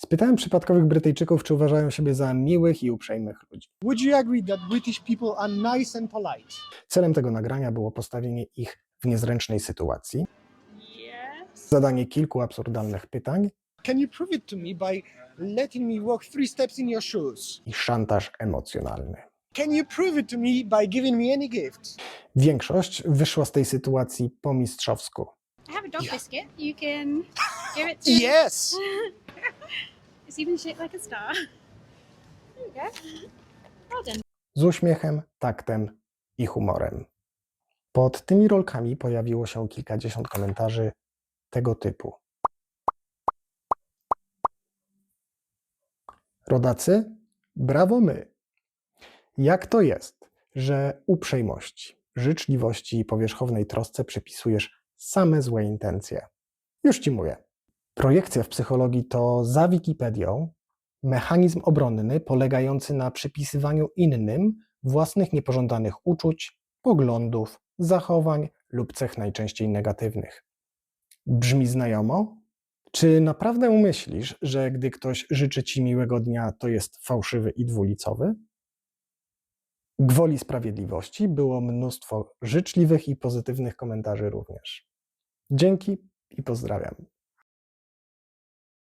Spytałem przypadkowych Brytyjczyków, czy uważają siebie za miłych i uprzejmych ludzi. Would you agree that British people are nice and polite? Celem tego nagrania było postawienie ich w niezręcznej sytuacji, Yes. zadanie kilku absurdalnych pytań Can you prove it to me by letting me walk three steps in your shoes? i szantaż emocjonalny. Can you prove it to me by giving me any gift? Większość wyszła z tej sytuacji po mistrzowsku. I have a dog biscuit. You can give it to Yes! Even shaped like a star. There you go. Well done. z uśmiechem, taktem i humorem. Pod tymi rolkami pojawiło się kilkadziesiąt komentarzy tego typu. Rodacy, brawo my. Jak to jest, że uprzejmości, życzliwości i powierzchownej trosce przypisujesz same złe intencje? Już ci mówię. Projekcja w psychologii to za Wikipedią mechanizm obronny polegający na przypisywaniu innym własnych niepożądanych uczuć, poglądów, zachowań lub cech najczęściej negatywnych. Brzmi znajomo? Czy naprawdę myślisz, że gdy ktoś życzy ci miłego dnia, to jest fałszywy i dwulicowy? Gwoli sprawiedliwości było mnóstwo życzliwych i pozytywnych komentarzy również. Dzięki i pozdrawiam.